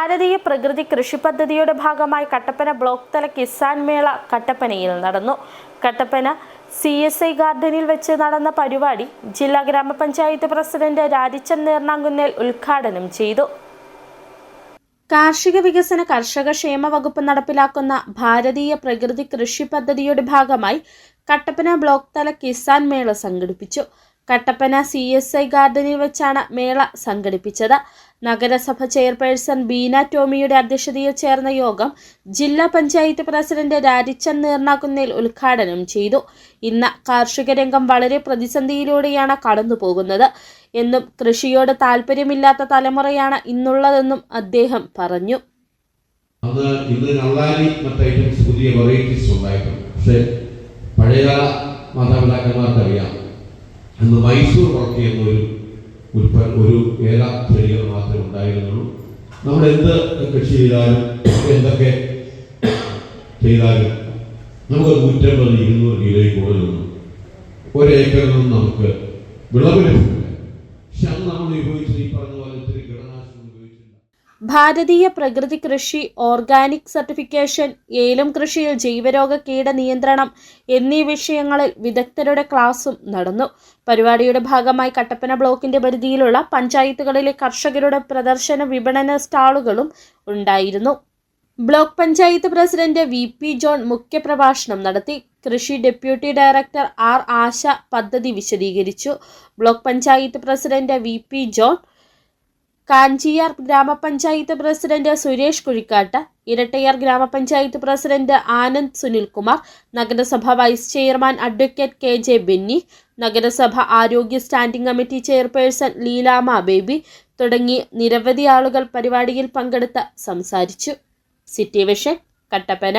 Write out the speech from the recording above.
ഭാരതീയ പ്രകൃതി കൃഷി പദ്ധതിയുടെ ഭാഗമായി കട്ടപ്പന ബ്ലോക്ക് തല കിസാൻ മേള കട്ടപ്പനയിൽ നടന്നു. കട്ടപ്പന സി എസ് ഐ ഗാർഡനിൽ വെച്ച് നടന്ന പരിപാടി ജില്ലാ ഗ്രാമപഞ്ചായത്ത് പ്രസിഡന്റ് രാജിച്ചൻ നേർണാങ്കുന്നേൽ ഉദ്ഘാടനം ചെയ്തു. കാർഷിക വികസന കർഷക ക്ഷേമ വകുപ്പ് നടപ്പിലാക്കുന്ന ഭാരതീയ പ്രകൃതി കൃഷി പദ്ധതിയുടെ ഭാഗമായി കട്ടപ്പന ബ്ലോക്ക് തല കിസാൻ മേള സംഘടിപ്പിച്ചു. കട്ടപ്പന സി എസ് ഐ ഗാർഡനിൽ വെച്ചാണ് മേള സംഘടിപ്പിച്ചത്. നഗരസഭ ചെയർപേഴ്സൺ ബീന ടോമിയുടെ അധ്യക്ഷതയിൽ ചേർന്ന യോഗം ജില്ലാ പഞ്ചായത്ത് പ്രസിഡന്റ് രാജിച്ചൻ നീർണാകുന്നേൽ ഉദ്ഘാടനം ചെയ്തു. ഇന്ന് കാർഷിക രംഗം വളരെ പ്രതിസന്ധിയിലൂടെയാണ് കടന്നുപോകുന്നത്. എന്നും കൃഷിയോട് താല്പര്യമില്ലാത്ത തലമുറയാണ് ഇന്നുള്ളതെന്നും അദ്ദേഹം പറഞ്ഞു. അന്ന് മറ്റ് പുതിയ പക്ഷേ പഴയകാല മാതാപിതാക്കന്മാർക്കറിയാം. അന്ന് മൈസൂർ വർക്ക് എന്നൊരു ഉൽപ്പന്ന ഒരു ഏല ചെടികൾ മാത്രമേ ഉണ്ടായിരുന്നുള്ളൂ. നമ്മൾ എന്ത് കൃഷി ചെയ്താലും എന്തൊക്കെ ചെയ്താലും നമുക്ക് നൂറ്റമ്പത് ഇരുന്നൂറ് കിലോയിൽ കൂടുതലൊന്നും ഒരേക്കറിൽ നിന്നും നമുക്ക് വിളവ് ലഭിക്കില്ല ഭാരതീയ പ്രകൃതി കൃഷി ഓർഗാനിക് സർട്ടിഫിക്കേഷൻ ഏലം കൃഷിയിൽ ജൈവരോഗ കീട നിയന്ത്രണം എന്നീ വിഷയങ്ങളിൽ വിദഗ്ധരുടെ ക്ലാസും നടന്നു. പരിപാടിയുടെ ഭാഗമായി കട്ടപ്പന ബ്ലോക്കിന്റെ പരിധിയിലുള്ള പഞ്ചായത്തുകളിലെ കർഷകരുടെ പ്രദർശന വിപണന സ്റ്റാളുകളും ഉണ്ടായിരുന്നു. Block panchayat president V P John മുഖ്യപ്രഭാഷണം നടത്തി. കൃഷി ഡെപ്യൂട്ടി ഡയറക്ടർ ആർ ആശ പദ്ധതി വിശദീകരിച്ചു. Block panchayat president V P John Kanchiyar ഗ്രാമപഞ്ചായത്ത് പ്രസിഡന്റ് സുരേഷ് കുഴിക്കാട്ട് ഇരട്ടയാർ ഗ്രാമപഞ്ചായത്ത് പ്രസിഡന്റ് ആനന്ദ് സുനിൽകുമാർ നഗരസഭ vice chairman advocate K J Benny നഗരസഭ ആരോഗ്യ standing committee chairperson Leelamma Baby തുടങ്ങി നിരവധി ആളുകൾ പരിപാടിയിൽ പങ്കെടുത്ത് സംസാരിച്ചു. City vision Kattappana.